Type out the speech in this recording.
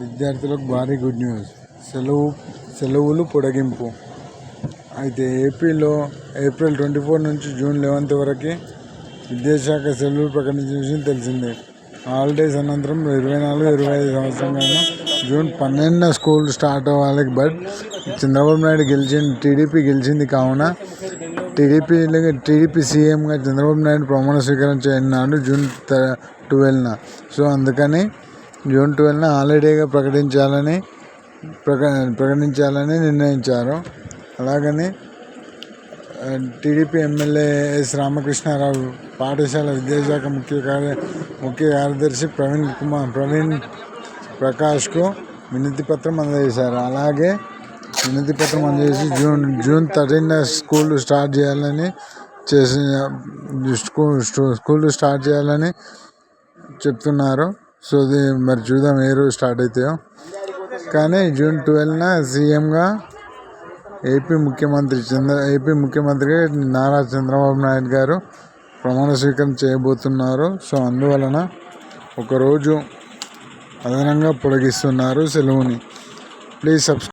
విద్యార్థులకు భారీ good news. సెలవు సెలవులు పొడిగింపు. అయితే ఏపీలో ఏప్రిల్ ట్వంటీ ఫోర్ నుంచి జూన్ లెవెన్త్ వరకు విద్యాశాఖ సెలవులు ప్రకటించిన విషయం తెలిసిందే. హాలిడేస్ అనంతరం ఇరవై నాలుగు ఇరవై ఐదు సంవత్సరంగాను జూన్ పన్నెండున స్కూల్ స్టార్ట్ అవ్వాలి. బట్ చంద్రబాబు నాయుడు గెలిచింది టీడీపీ గెలిచింది కావున టీడీపీ టీడీపీ సీఎంగా చంద్రబాబు నాయుడు ప్రమాణ స్వీకారం చేయనున్నాడు జూన్ ట్వెల్వ్న. సో అందుకని జూన్ ట్వెల్వ్న హాలిడేగా ప్రకటించాలని ప్రక ప్రకటించాలని నిర్ణయించారు. అలాగని టీడీపీ ఎమ్మెల్యే ఎస్ రామకృష్ణారావు పాఠశాల విద్యాశాఖ ముఖ్య కార్య ముఖ్య కార్యదర్శి ప్రవీణ్ కుమార్ ప్రవీణ్ ప్రకాష్కు వినతి పత్రం అందజేశారు. అలాగే వినతి పత్రం అందజేసి June June thirteen school start చేయాలని చేసి స్కూల్ స్టార్ట్ చేయాలని చెప్తున్నారు. సో ఇది మరి చూద్దాం ఏ రోజు స్టార్ట్ అవుతాయో కానీ జూన్ ట్వెల్వ్న సీఎంగా ఏపీ ముఖ్యమంత్రి చంద్ర ఏపీ ముఖ్యమంత్రిగా నారా చంద్రబాబు నాయుడు గారు ప్రమాణ స్వీకారం చేయబోతున్నారు. సో అందువలన ఒకరోజు అదనంగా పొడిగిస్తున్నారు సెలవుని. Please subscribe